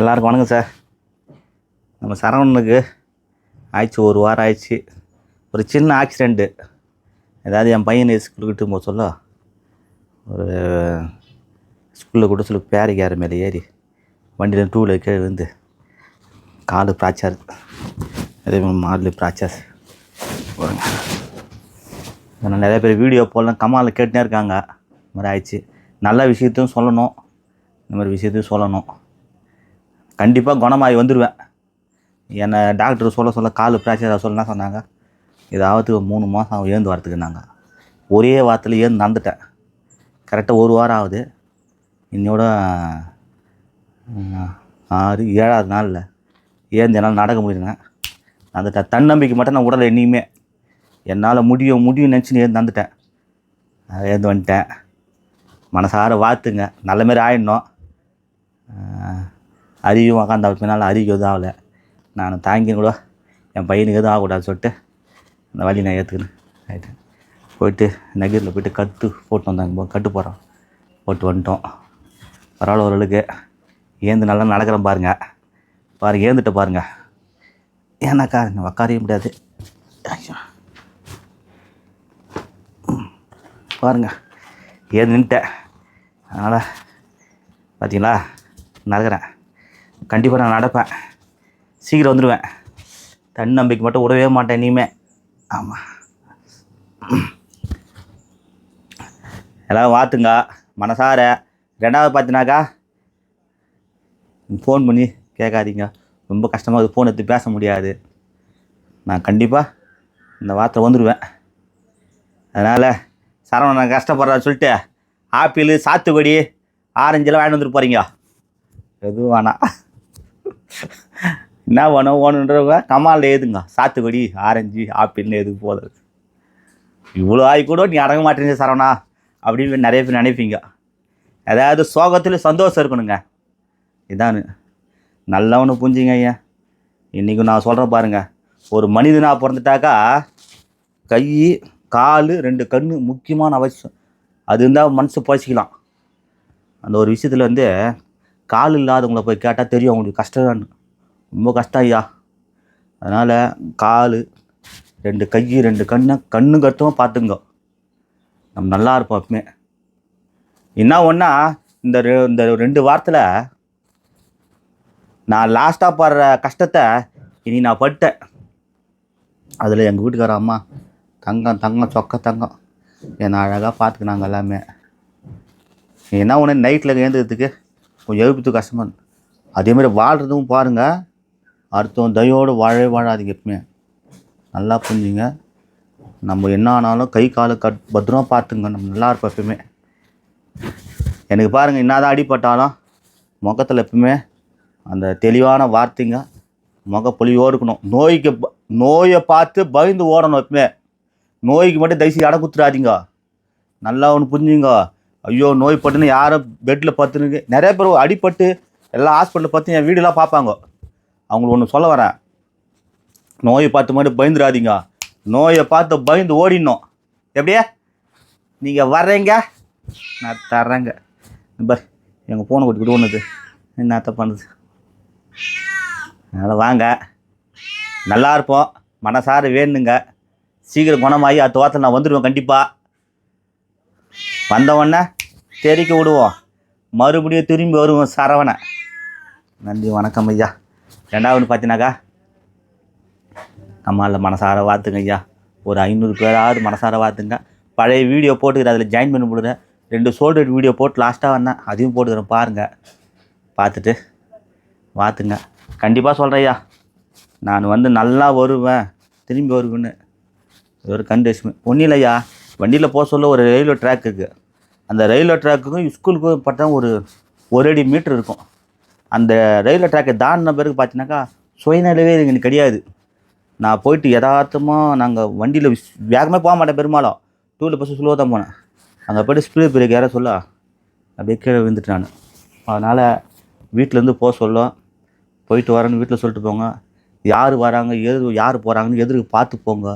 எல்லாருக்கும் வணக்கம் சார். நம்ம சரவணனுக்கு ஆயிடுச்சு ஒரு வாரம் ஆயிடுச்சு. ஒரு சின்ன ஆக்சிடெண்ட்டு ஏதாவது என் பையனை ஸ்கூலுக்கு போக சொல்ல? ஒரு ஸ்கூலில் கூட சொல்லி பேரிக்கார மேலே ஏறி வண்டியில் டூவில் கீழே விழுந்து காலு பிராச்சார் அதே மாதிரி மாடலு பிராச்சார் பாருங்க. நான் நிறைய பேர் வீடியோ போடலாம் கமாலில் கேட்டுனே இருக்காங்க. இந்த மாதிரி ஆயிடுச்சு. நல்ல விஷயத்தையும் சொல்லணும். இந்த மாதிரி விஷயத்தையும் சொல்லணும். கண்டிப்பாக குணமாகி வந்துடுவேன் என்னை டாக்டர் சொல்ல சொல்ல கால் ஃப்ராக்சராக சொல்ல என்ன சொன்னாங்க? இதாவது மூணு மாதம் ஆகும் ஏந்து வரத்துக்குனாங்க ஒரே வாரத்தில் ஏந்து நடந்துட்டேன். கரெக்டாக ஒரு வாரம் ஆகுது. இன்னையோட ஆறு ஏழாவது நாளில் ஏந்து என்னால் நடக்க முடியுதுங்க நடந்துட்டேன் தன்னம்பிக்கை மட்டும் நான் உடலை என்னையுமே என்னால் முடியும் முடியும் நினச்சின்னு ஏந்து நடந்துட்டேன். ஏந்து வந்துட்டேன். மனசார வாழ்த்துங்க. நல்ல மாதிரி ஆயிடணும். அரியும் உக்காந்த பின்னால் அறிவு எதுவும் ஆகலை. நான் தாங்கி கூட. என் பையனுக்கு எதுவும் ஆகக்கூடாதுன்னு சொல்லிட்டு அந்த வழி நான் ஏற்றுக்கினேன் ரைட்டு போயிட்டு நகரில் போயிட்டு கட்டு போட்டு வந்தாங்க கட்டு போகிறோம் போட்டு வந்துட்டோம். பரவாயில்ல ஓரளவுக்கு. ஏந்து நல்லா நடக்கிறேன் பாருங்கள் பாருங்க ஏந்துட்டு பாருங்கள் ஏன்னாக்கா நான் உக்காரவே முடியாது. பாருங்க. ஏது நின்ட்டேன் அதனால் பார்த்தீங்களா நடக்கிறேன் கண்டிப்பாக நான் நடப்பேன். சீக்கிரம் வந்துடுவேன் தன்னம்பிக்கை மட்டும் விடவே மாட்டேன் இனிமே. ஆமாம் எல்லாம் வாத்துங்க. மனசார. ரெண்டாவது பார்த்தினாக்கா ஃபோன் பண்ணி கேட்காதீங்க. ரொம்ப கஷ்டமாக இருக்குது ஃபோன் எடுத்து பேச முடியாது. நான் கண்டிப்பாக இந்த வார்த்தை வந்துடுவேன் அதனால் சரவணன் நான் கஷ்டப்படுறான்னு சொல்லிட்டு ஆப்பிள் சாத்துக்குடி ஆரஞ்செல்லாம் வாங்கிட்டு வந்துட்டு போகிறீங்க எதுவும் வேணாம். என்ன வேணும் ஒன்றுன்றவங்க கமாலில் ஏதுங்க? சாத்துக்குடி ஆரஞ்சு ஆப்பிள்னு எதுக்கு போதும் இவ்வளோ ஆகி கூட நீ அடங்க மாட்டேங்க சரவணா அப்படின்னு நிறைய பேர் நினைப்பீங்க. அதாவது சோகத்தில் சந்தோஷம் இருக்கணுங்க. இதானு நல்லவனு புரிஞ்சுங்க ஐயா. இன்றைக்கி நான் சொல்கிறேன் பாருங்க. ஒரு மனிதனாக பிறந்துட்டாக்கா கை கால் ரெண்டு கண் முக்கியமான அவசியம். அது இருந்தால் மனசு பழச்சிக்கலாம் அந்த ஒரு விஷயத்தில் வந்து கால் இல்லாதவங்கள போய் கேட்டால் தெரியும் அவங்களுக்கு கஷ்டம் ரொம்ப கஷ்டம் ஐயா. அதனால் கால் ரெண்டு கை ரெண்டு கண்ணை கண்ணு கருத்தும் பார்த்துங்க நம்ம நல்லா இருப்போம் எப்பவுமே. என்ன ஒன்றா இந்த ரெ- இந்த ரெண்டு வாரத்தில் நான் லாஸ்ட்டாக படுற கஷ்டத்தை இனி நான் பட்டேன் அதில் எங்கள் வீட்டுக்கார அம்மா தங்கம் தங்கம் சொக்க தங்கம். என்னை அழகாக பார்த்துக்கினாங்க எல்லாமே. என்ன ஒன்று நைட்டில் ஏந்துக்கிறதுக்கு கொஞ்சம் எழுபத்து கஷ்டமாக இருக்கு. அதேமாதிரி வாழ்கிறதும் பாருங்கள் அடுத்தவன் தயோடு வாழவே வாழாதீங்க எப்பவுமே. நல்லா புரிஞ்சுங்க. நம்ம என்ன ஆனாலும் கை காலை கட் பத்திரமா பார்த்துங்க. நம்ம நல்லா இருப்போம் எப்பவுமே. எனக்கு பாருங்கள் என்னதான் அடிபட்டாலும் முகத்தில் எப்பவுமே அந்த தெளிவான வார்த்தைங்க. முகப்பொலியோடு இருக்கணும். நோய்க்கு ப- நோயை பார்த்து பயந்து ஓடணும் எப்பவுமே. நோய்க்கு மட்டும் தயவுசெய்து இடம் குத்துறாதீங்க. நல்லா ஒன்று புரிஞ்சுங்க. ஐயோ நோய் பட்டுன்னு யாரும் பெட்டில் பத்துனுக்கு நிறைய பேர் அடிபட்டு எல்லாம் ஹாஸ்பிட்டலில் பார்த்து என் வீடெல்லாம் பார்ப்பாங்க. அவங்களுக்கு ஒன்று சொல்ல வரேன். நோயை பார்த்து மட்டும் பயந்துடாதீங்க. நோயை பார்த்து பயந்து ஓடிடணும். எப்படியே? நீங்கள் வர்றீங்க. நான் தர்றேங்க. பார் எங்கள் ஃபோனை கொட்டி ஒன்றுது என்னத்த பண்ணுது அதனால் வாங்க. நல்லா இருப்போம். மனசார வேணுங்க. சீக்கிரம் குணமாகி அடுத்த வாரத்தில் நான் வந்துடுவேன் கண்டிப்பாக வந்தவொடனே தெரிக்க விடுவோம். மறுபடியும் திரும்பி வருவோம் சரவணை. நன்றி வணக்கம் ஐயா. ரெண்டாவது பார்த்தீங்கன்னாக்கா நம்மளால் மனசார வாத்துங்க ஐயா. ஒரு ஐநூறு பேராவது மனசார வாத்துங்க. பழைய வீடியோ போட்டுக்கிறேன் அதில் ஜாயின் பண்ணி விடுறேன் ரெண்டு சோல்டர் வீடியோ போட்டு லாஸ்ட்டாக வந்தேன் அதையும் போட்டுக்கிறேன் பாருங்கள் பார்த்துட்டு வாத்துங்க. கண்டிப்பாக சொல்கிறேன் ஐயா. நான் வந்து நல்லா வருவேன். திரும்பி வருவேன்னு. ஒரு கண்டிஷன் ஒன்றும் இல்லையா வண்டியில் போக சொல்ல ஒரு ரயில்வே ட்ராக் இருக்குது அந்த ரயில்வே ட்ராக்குக்கும் ஸ்கூலுக்கும் பார்த்தா ஒரு ஒரு அடி மீட்ரு இருக்கும். அந்த ரயில்வே ட்ராக்கை தாண்டின பிறகு பார்த்தீங்கன்னாக்கா சுயநிலவே எனக்கு கிடையாது. நான் போயிட்டு யதார்த்தமாக நாங்கள் வண்டியில் வேகமாக போக மாட்டேன் பெரும்பாலும். டூ வீலர் பஸ்ஸு ஸ்லோவாக தான் போனேன். அங்கே போய்ட்டு ஸ்பீடு பிரேக் யாரோ சொல்ல அப்படியே கீழே விழுந்துட்டு நான். அதனால் வீட்டிலேருந்து போக சொல்ல போயிட்டு வரேன்னு வீட்டில் சொல்லிட்டு போங்க. யார் வராங்க எது யார் போகிறாங்கன்னு எதிர்க்கு பார்த்து போங்க.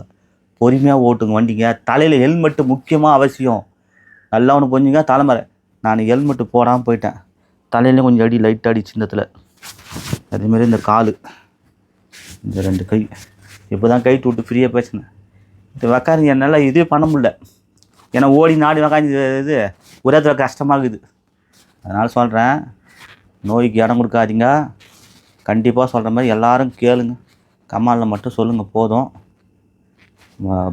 பொறுமையாக ஓட்டுங்க வண்டிங்க. தலையில் ஹெல்மெட்டு முக்கியமாக அவசியம். நல்லா ஒன்று புரிஞ்சுங்க. தலைமறை. நான் ஹெல்மெட்டு போடாமல் போயிட்டேன். தலையிலேயும் கொஞ்சம் அடி லைட் அடி சின்னத்தில். அதேமாரி இந்த கால். இந்த ரெண்டு கை. இப்போ தான் கை விட்டு ஃப்ரீயாக பேசினேன் இது உக்காருங்க என்னால் இதே பண்ண முடியல. ஏன்னா ஓடி நாடி உக்காந்து இது ஒரே இடத்துல கஷ்டமாகுது. அதனால் சொல்கிறேன் நோய்க்கு இடம் கொடுக்காதீங்க. கண்டிப்பாக சொல்கிற மாதிரி எல்லோரும் கேளுங்க. கமாலில் மட்டும் சொல்லுங்கள் போதும்.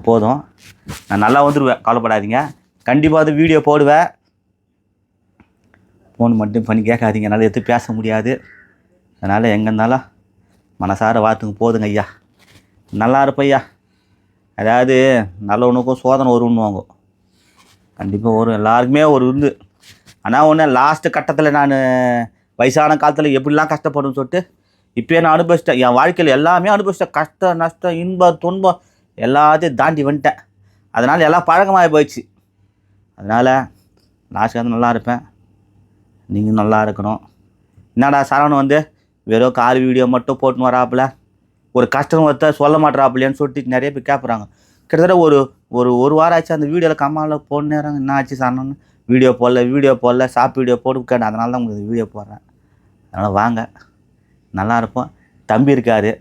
போதும். நான் நல்லா வந்துடுவேன் கவலைப்படாதீங்க. கண்டிப்பாக அது வீடியோ போடுவேன் ஃபோன் மட்டும் பண்ணி கேட்காதீங்க. என்னால் எதுவும் பேச முடியாது. அதனால் எங்கே இருந்தாலும் மனசார வாத்துங்க போதுங்க ஐயா. நல்லா இருப்பையா அதாவது நல்லவனுக்கும் சோதனை வரும்னுவாங்க. கண்டிப்பாக வரும் எல்லாருக்குமே ஒரு இருந்து ஆனால் ஒன்று லாஸ்ட்டு கட்டத்தில் நான் வயசான காலத்தில் எப்படிலாம் கஷ்டப்படும்னு சொல்லிட்டு இப்போயே நான் அனுபவிச்சிட்டேன். என் வாழ்க்கையில் எல்லாமே அனுபவிச்சிட்டேன். கஷ்டம் நஷ்டம் இன்பம் துன்பம் எல்லாத்தையும் தாண்டி வந்துட்டேன். அதனால் எல்லாம் பழக்கமாக போயிடுச்சு. அதனால் லாஸ்ட் வந்து நல்லா இருப்பேன். நீங்கள் நல்லா இருக்கணும். என்னடா சரவணன் வந்து வெறும் கார் வீடியோ மட்டும் போட்டுன்னு வராப்புல? ஒரு கஷ்டம் ஒருத்தர் சொல்ல மாட்றாப்புலையான்னு சொல்லிட்டு நிறைய பேர் கேட்குறாங்க. கிட்டத்தட்ட ஒரு ஒரு ஒரு வாரம் ஆச்சு அந்த வீடியோவில் கம்மாவில் போடுனேறாங்க என்ன ஆச்சு சரவணன்? வீடியோ போடல வீடியோ போடல ஷாப் வீடியோ போட்டு கேட்டேன் அதனால தான் உங்களுக்கு வீடியோ போடுறேன். அதனால் வாங்க. நல்லா இருப்போம். தம்பி இருக்கார்.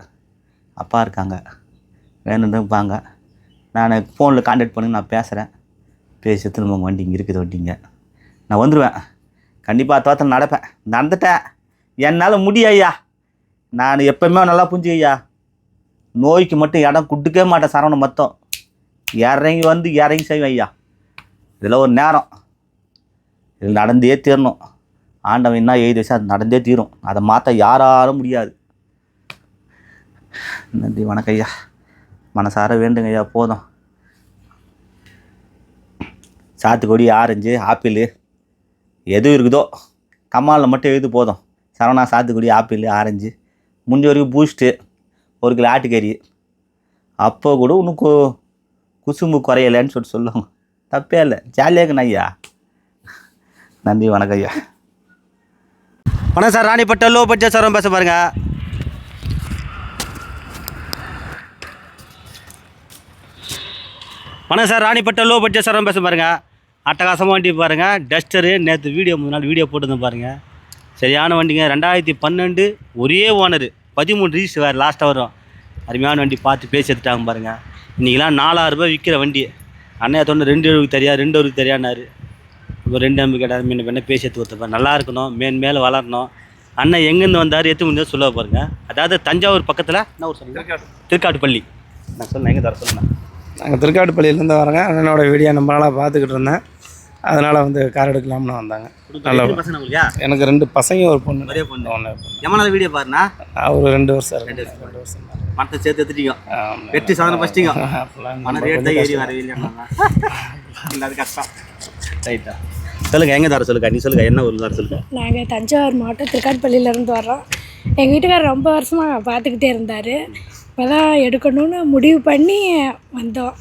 அப்பா இருக்காங்க. வேணும்னு வாங்க. நான் ஃபோனில் கான்டாக்ட் பண்ணி நான் பேசுகிறேன் பேசி திரும்ப உங்கள் வண்டி இங்கே இருக்குது வண்டிங்க. நான் வந்துடுவேன் கண்டிப்பாக தோத்தல் நடப்பேன். நடந்துட்டேன். என்னால் முடியும் ஐயா. நான் எப்பவுமே நல்லா புரிஞ்சு ஐயா. நோய்க்கு மட்டும் இடம் கொடுக்கவே மாட்டேன் சரவணம் மொத்தம். இறங்கி வந்து இறங்கி செய்வேன் ஐயா. இதில் ஒரு நேரம். இதில் நடந்தே தீரணும். ஆண்டவன் என்ன எழுதி வச்சா அது நடந்தே தீரும். அதை மாற்ற யாராலும் முடியாது. நன்றி வணக்கம் ஐயா. மனசார வேண்டுங்க ஐயா. போதும். சாத்துக்குடி ஆரஞ்சு ஆப்பிள் எது இருக்குதோ கம்மாலில் மட்டும் எழுது போதும். சரவணா சாத்துக்குடி ஆப்பிள் ஆரஞ்சு முடிஞ்ச வரைக்கும் பூஸ்ட்டு ஒரு கிலோ ஆட்டுக்கறி. அப்போ கூட இன்னும் கு குசும்பு குறையலைன்னு சொல்லிட்டு சொல்லுவாங்க. தப்பே இல்லை. ஜாலியாக இருக்கணும் ஐயா. நன்றி வணக்கம் ஐயா. வணக்கம் sir Ranipettai low budget sir பேச பாருங்கள் வணக்கம் sir Ranipettai low budget sir பேச பாருங்கள் அட்டகாசமாக வண்டி பாருங்கள் டஸ்டரு. நேற்று வீடியோ மூணு நாள் வீடியோ போட்டுருந்தேன் பாருங்கள் சரியான வண்டிங்க. ரெண்டாயிரத்தி பன்னெண்டு ஒரே ஓனரு பதிமூணு ரீஸ் வேறு லாஸ்ட்டாக வரும் அருமையான வண்டி பார்த்து பேசி எடுத்துட்டாங்க பாருங்க. இன்றைக்கெலாம் நாலாயிரரூபா விற்கிற வண்டி. அண்ணன் தொண்ணு ரெண்டு எழுபது தெரியாது ரெண்டு எழுபது தெரியானாரு இப்போ ரெண்டு அம்பு கேட்டார். மீன் பண்ண பேசி எடுத்து கொடுத்தப்ப நல்லா இருக்கணும். மேன் மேலே வளரணும். அண்ணன் எங்கேருந்து வந்தார்? எத்து முடிஞ்சா சொல்ல பாருங்கள் அதாவது தஞ்சாவூர் பக்கத்தில் என்ன ஒரு சொல்லுங்கள் திருக்காட்டுப்பள்ளி. நான் சொன்னேன் எங்கே தர சொல்லுங்கள் நாங்கள் திருக்காட்டுப்பள்ளியிலேருந்து வரேங்க. அண்ணனோட வீடியோ ரொம்ப நாளாக பார்த்துக்கிட்டு இருந்தேன். அதனால் வந்து கார் எடுக்கலாம்னு வந்தாங்க. நல்லா எத்தனை பசங்க உங்களுக்கு? எனக்கு ரெண்டு பசங்க ஒரு பொண்ணு. ஒரே பொண்ணு. ஒன்று எம்மனால வீடியோ பாருண்ணா? ஒரு ரெண்டு வருஷம் ரெண்டு வருஷம். தான். மரத்தை சேர்த்து எடுத்துட்டீங்க. வெற்றி சாதனை ஃபஸ்ட்டிங்க அப்பெல்லாம் மன ரேட் தான் ஏறி வரவே இல்லை அது கஷ்டம். ரைட்டா சொல்லுங்க எங்கே தர சொல்லுங்க? நீ சொல்லுங்க என்ன ஊர் தர சொல்லுங்க? நாங்கள் தஞ்சாவூர் மாவட்டம் திருக்காட்டுப்பள்ளியிலேருந்து வர்றோம். எங்கள் வீட்டுக்காரர் ரொம்ப வருஷமாக பார்த்துக்கிட்டே இருந்தார். இப்போ தான் எடுக்கணும்னு முடிவு பண்ணி வந்தோம்.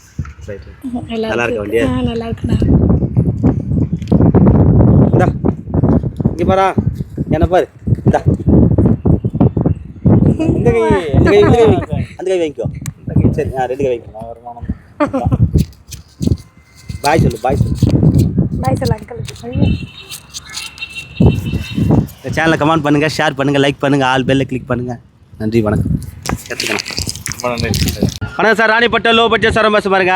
நல்லா இருக்கு நல்லா இருக்குண்ணா இந்தா இங்கே பாரா. என்ன பாரு. இந்தா. இந்த கை இந்த கை இந்த கை. அந்த கை வாங்கிக்கோ. சரி ஆ ரெண்டு கை வாங்கிக்கோ பாய் சொல்லு பாய் சொல்லு. பாய் சார் அங்கிள் இந்த சேனலை கமெண்ட் பண்ணுங்கள் ஷேர் பண்ணுங்கள் லைக் பண்ணுங்கள் ஆல் பெல்ல கிளிக் பண்ணுங்கள் நன்றி வணக்கம். எடுத்துக்கலாம். வணக்கம் sir Ranipettai low budget sir bus பாருங்க.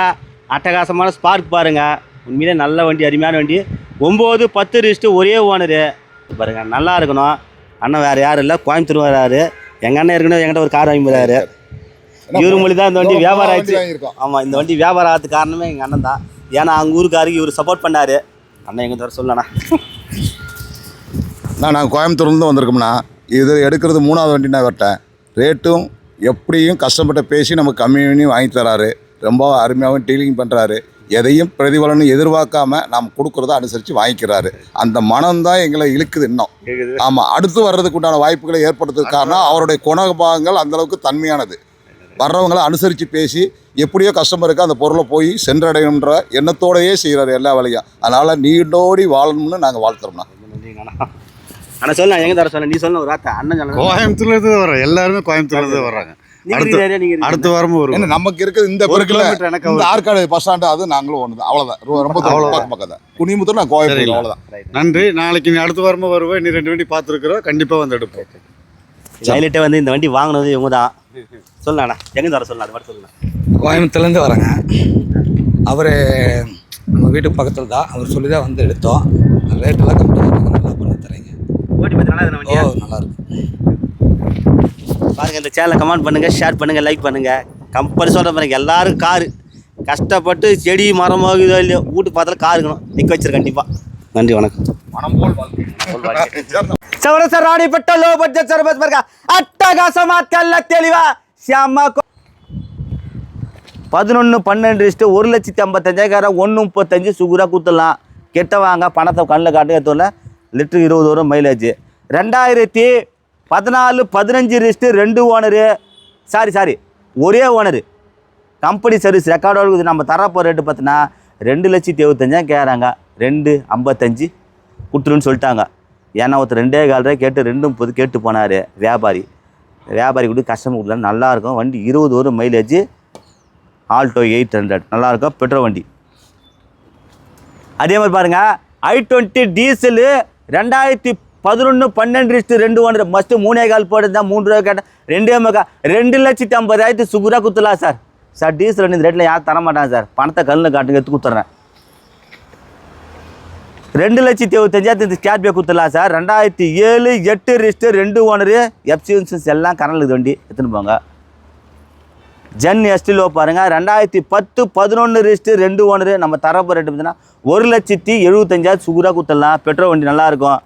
அட்டகாசமான ஸ்பார்க் பாருங்க. உண்மையிலே நல்ல வண்டி அருமையான வண்டி. ஒம்பது பத்து ரிஸ்ட்டு ஒரே ஓனரு பாருங்க நல்லா இருக்கணும். அண்ணன் வேறு யாரும் இல்லை கோயம்புத்தூர் வராரு. எங்கள் அண்ணன் ஏற்கனவே என்கிட்ட ஒரு கார் வாங்கி போறாரு. இவரு மொழி தான் இந்த வண்டி வியாபாரம் ஆயிடுச்சு ஆமாம் இந்த வண்டி வியாபாரம் ஆகிறதுக்கு காரணமே எங்கள் அண்ணன் தான். ஏன்னா அங்கே ஊருக்காருக்கு இவர் சப்போர்ட் பண்ணாரு. அண்ணன் எங்கே தர சொல்லண்ணா நான் நாங்கள் கோயம்புத்தூர்லேருந்து வந்திருக்கோம்னா இது எடுக்கிறது மூணாவது வண்டி நான் வரட்டேன் ரேட்டும் எப்படியும் கஷ்டப்பட்டு பேசி நமக்கு கம்மி பண்ணி வாங்கி தராரு. ரொம்ப அருமையாகவும் டீலிங் பண்ணுறாரு எதையும் பிரதிபலனும் எதிர்பார்க்காம நாம் கொடுக்குறத அனுசரித்து வாங்கிக்கிறாரு. அந்த மனம் தான் எங்களை இழுக்குது இன்னும். ஆமாம் அடுத்து வர்றதுக்கு உண்டான வாய்ப்புகளை ஏற்படுத்துறதுக்கு காரணம் அவருடைய குணபாகங்கள் அந்த அளவுக்கு தன்மையானது. வர்றவங்களை அனுசரித்து பேசி எப்படியோ கஸ்டமருக்கு அந்த பொருளை போய் சென்றடையணுன்ற எண்ணத்தோடையே செய்கிறாரு எல்லா வேலையும். அதனால் நீண்டோடி வாழணும்னு நாங்கள் வாழ்த்துறோம்ண்ணா. சொல்லலாம் எங்கே தர சொல்ல? நீ சொல்ல ஒரு வார்த்தை. அண்ணன் சொல்ல. கோயம்புத்தூர்ல இருந்து வர்றோம் எல்லாருமே கோயம்புத்தூர்ல இருந்து வர்றாங்க. அடுத்த- வாரமும் வரும். நமக்கு இருக்கிறது இந்த ஒரு பெருக்கில். ஆற்காடு பஸ் ஸ்டாண்டு அது நாங்களும் ஒன்று தான் அவ்வளோதான் ரொம்ப. பக்கம் பக்கம் தான் குனிமுத்தூர் நான் சரிங்களா. அவ்வளோதான் நன்றி. நாளைக்கு நீ அடுத்த வாரமும் வருவேன் நீ ரெண்டு வண்டி பார்த்துருக்குறோம். கண்டிப்பாக வந்து எடுப்போம். ஹைலைட்டே வந்து இந்த வண்டி வாங்கினது இவங்க தான் சொல்லலாண்ணா எங்கே வர சொல்லலாம் அது மட்டும் சொல்லலாம் கோயம்புத்தூர்லேருந்து வரேங்க அவர் நம்ம வீட்டுக்கு பக்கத்தில் தான். அவர் சொல்லி தான் வந்து எடுத்தோம். ரேட்டெல்லாம் கம்மி நல்லா பண்ணி தரீங்க. ஓட்டி நல்லா இருக்கு. பாருங்க இந்த சேனலை கமெண்ட் பண்ணுங்க ஷேர் பண்ணுங்க லைக் பண்ணுங்க. கம்பல்சரி சொல்ற பாருங்க எல்லாரும் காரு கஷ்டப்பட்டு செடி மரமோ இதோ இல்லையோ வீட்டு பார்த்தாலும் கார் இருக்கணும். நிற்க வச்சிரு கண்டிப்பா. நன்றி வணக்கம். சவரச ராணிப்பட்ட லோ பட்ஜெட் சர்வஸ் பாருங்க. அட்டகாசமா தெல்ல தெளிவா சியாமா பதினொன்று பன்னெண்டு இஸ்ட்டு ஒரு லட்சத்தி ஐம்பத்தஞ்சாயிரம் ஒன்று முப்பத்தஞ்சு சுகுராக குத்துடலாம் கெட்ட வாங்க பணத்தை கண்ணில் காட்டு ஏற்றல லிட்டரு இருபது வரும் மைலேஜ் ரெண்டாயிரத்தி பதினாலு பதினஞ்சு ரிஸ்ட்டு ரெண்டு ஓனரு சாரி சாரி ஒரே ஓனரு கம்பெனி சர்வீஸ் ரெக்கார்டோட இருக்குது நம்ம தரப்போ ரேட்டு பார்த்தீங்கன்னா ரெண்டு லட்சத்தி எழுபத்தஞ்சாயிரம் கேட்குறாங்க ரெண்டு ஐம்பத்தஞ்சு கொடுத்துருன்னு சொல்லிட்டாங்க. ஏன்னா ஒருத்தர் ரெண்டே கால் ரூபாய் கேட்டு ரெண்டும் முப்பது கேட்டு போனார் வியாபாரி. வியாபாரி கூட கஸ்டமர் கொடுத்தா நல்லாயிருக்கும் வண்டி இருபது ஒரு மைலேஜ் ஆல்டோ எயிட் ஹண்ட்ரட் நல்லாயிருக்கும் பெட்ரோல் வண்டி. அதே மாதிரி பாருங்கள் ஐ டுவெண்ட்டி டீசலு ரெண்டாயிரத்தி பதினொன்று பன்னெண்டு இஷ்டு ரெண்டு ஒன்று மஸ்ட்டு மூணே கால் போட்டு மூணு ரூபா கேட்டேன். ரெண்டே மக்கா ரெண்டு லட்சத்தி ஐம்பதாயிரத்து சுகுராக குத்துலாம் சார் சார் டீசல் இந்த ரேட்டில் யாரும் தர மாட்டாங்க சார் பணத்தை கல்லில் காட்டுங்க எடுத்து கொடுத்துட்றேன் ரெண்டு லட்சத்தி எழுபத்தஞ்சாயிரத்து இந்த ஸ்கார்பியோ கொடுத்துடலாம் சார் ரெண்டாயிரத்தி ஏழு எட்டு ரிஸ்ட்டு ரெண்டு ஓனரு எஃப்சி எல்லாம் கரண்டில் வண்டி. எடுத்துன்னு போங்க. ஜென் எஸ்டிலோ பாருங்கள் ரெண்டாயிரத்தி பத்து பதினொன்று ரிஸ்ட்டு ரெண்டு ஓனரு நம்ம தரப்போ ரேட்டு பார்த்தீங்கன்னா ஒரு லட்சத்தி எழுபத்தஞ்சாயிரம் சுகுராக கொடுத்துடலாம் பெட்ரோல் வண்டி நல்லாயிருக்கும்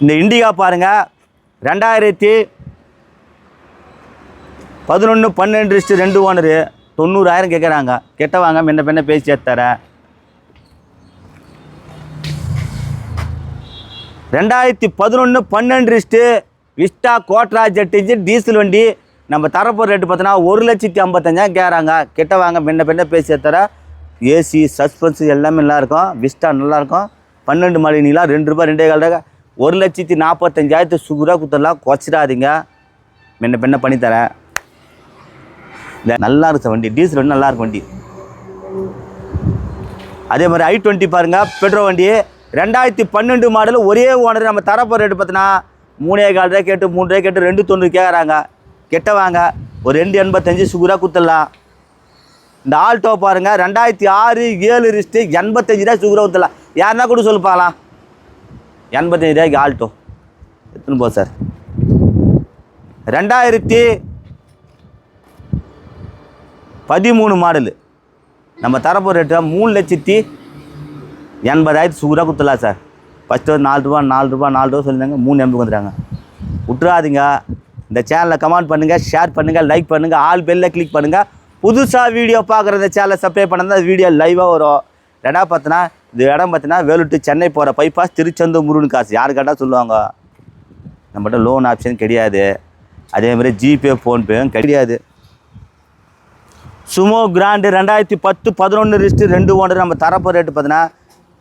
இந்த இண்டிகா பாருங்கள் ரெண்டாயிரத்தி பதினொன்று பன்னெண்டு ரிஸ்ட்டு ரெண்டு ஓனரு. தொண்ணூறாயிரம் கேட்குறாங்க கெட்ட வாங்க முன்ன பின்ன பேசி தரேன் ரெண்டாயிரத்தி பதினொன்று பன்னெண்டு ரிஸ்ட்டு Vista Quadrajet engine diesel வண்டி. நம்ம தரப்போகிற ரேட்டு பார்த்தோன்னா ஒரு லட்சத்தி ஐம்பத்தஞ்சாயிரம் கேட்குறாங்க கெட்ட வாங்க முன்ன பின்ன பேசி தர ஏசி சஸ்பென்ஸ் எல்லாமே நல்லா இருக்கும். விஸ்டா நல்லாயிருக்கும் பன்னெண்டு மணி நீலாம் ரெண்டு ரூபாய் ரெண்டே கால் ஒரு லட்சத்தி நாற்பத்தஞ்சாயிரத்து சுகுராக குத்தலாம் குறைச்சிடாதீங்க. முன்ன பின்ன பண்ணித்தரேன் இந்த நல்லா இருக்கு வண்டி டீசல் வண்டி நல்லா இருக்கும் வண்டி. அதே மாதிரி ஐ டுவெண்ட்டி பாருங்கள் பெட்ரோல் வண்டி. ரெண்டாயிரத்தி பன்னெண்டு மாடல் ஒரே ஓனர் நம்ம தரப்போ ரேட்டு பார்த்தோன்னா மூணே கால் ரூபாய் கேட்டு மூணு ரூபாய் கேட்டு ரெண்டு தொண்ணூறு கேட்குறாங்க கெட்ட வாங்க. ஒரு ரெண்டு எண்பத்தஞ்சு சுகுராக குத்துடலாம் இந்த ஆல்டோ பாருங்கள் ரெண்டாயிரத்தி ஆறு ஏழு ரிஸ்ட்டு எண்பத்தஞ்சு ரூபாய் சுகுராக குத்தலாம். யாருன்னா கூட சொல்லுப்பாங்களாம். எண்பத்தஞ்சு ரூபாய்க்கு ஆல்ட்டோ எத்தனை போ சார்? ரெண்டாயிரத்தி பதிமூணு மாடலு. நம்ம தரப்போ ரேட்டு மூணு லட்சத்தி எண்பதாயிரத்து சூறாக குத்தலாம் சார். ஃபஸ்ட்டு ஒரு நாலு ரூபா நாலு ரூபா நாலு ரூபா சொல்லியிருந்தாங்க மூணு எண்பது வந்துட்டாங்க. விட்டுறாதீங்க. இந்த சேனலை கமெண்ட் பண்ணுங்கள் ஷேர் பண்ணுங்கள் லைக் பண்ணுங்கள் ஆல் பெல்லில் கிளிக் பண்ணுங்கள் புதுசாக வீடியோ பார்க்குற இந்த சேனலை சப்ஸ்கிரைப் பண்ணால் வீடியோ லைவாக வரும். ரெண்டாவது பார்த்தோன்னா இந்த இடம் பார்த்தீங்கன்னா வேலுட்டு சென்னை போகிற பைபாஸ் திருச்செந்தூர் முருகன் காசு. யார் கேட்டால் சொல்லுவாங்க? நம்மகிட்ட லோன் ஆப்ஷன் கிடையாது. அதே மாதிரி ஜிபே ஃபோன்பேவும் கிடையாது. சுமோ கிராண்டு ரெண்டாயிரத்தி பத்து பதினொன்று ரிஸ்ட்டு ரெண்டு ஓனர் நம்ம தரப்போ ரேட்டு பார்த்தீங்கன்னா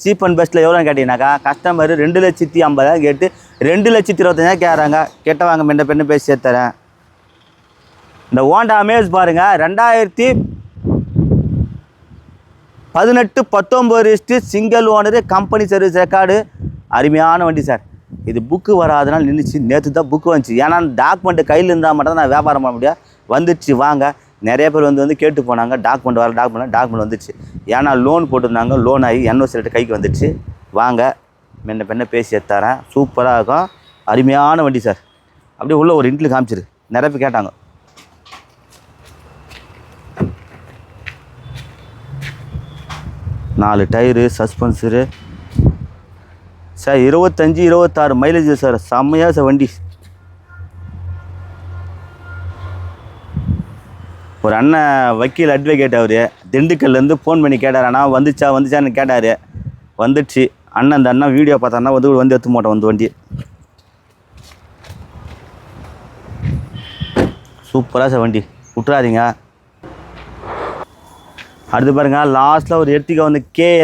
சீப் அண்ட் பெஸ்ட்டில் எவ்வளோன்னு கேட்டிங்கனாக்கா கஸ்டமர் ரெண்டு லட்சத்தி ஐம்பதாயிரம் கேட்டு ரெண்டு லட்சத்தி இருபத்தஞ்சாயிரம் கேட்குறாங்க. கேட்டவாங்க மென்ன பெண்ணு பேசி தரேன் இந்த ஓண்டா அமேஸ் பாருங்கள் ரெண்டாயிரத்தி பதினெட்டு பத்தொம்பது wrist single owner company service record அருமையான வண்டி சார் இது புக்கு வராதனால நின்றுச்சு நேற்று தான் புக்கு வந்துச்சு. ஏன்னா டாக்குமெண்ட்டு கையில் இருந்தால் மட்டும் தான் நான் வியாபாரம் பண்ண முடியாது வந்துடுச்சு வாங்க. நிறைய பேர் வந்து வந்து கேட்டு போனாங்க. டாக்குமெண்ட் வர டாக்குமெண்ட் டாக்குமெண்ட் வந்துடுச்சு ஏன்னா லோன் போட்டிருந்தாங்க. லோன் ஆகி என்ன ரேட்டு கைக்கு வந்துடுச்சு வாங்க. மென்ன பெண்ணை பேசி தரேன் சூப்பராக இருக்கும். அருமையான வண்டி சார் அப்படியே உள்ளே ஒரு இன்ட்லி காமிச்சிரு. நிறைய பேர் கேட்டாங்க. நாலு டயரு சஸ்பென்சரு சார் இருபத்தஞ்சி இருபத்தாறு மைலேஜ் சார் செம்மையாக சார் வண்டி. ஒரு அண்ணன் வக்கீல் அட்வொகேட் அவர் திண்டுக்கல்லேருந்து ஃபோன் பண்ணி கேட்டார். அண்ணா வந்துச்சா வந்துச்சான்னு கேட்டார். வந்துடுச்சு அண்ணன் அந்த அண்ணன் வீடியோ பார்த்தான்னா வந்து வந்து எடுத்து மாட்டோம் வந்து வண்டி. சூப்பராக சார் வண்டி. விட்டுறாதீங்க அடுத்து பாருங்கள் லாஸ்ட்டில் ஒரு எர்த்திகா வந்து கேஎல்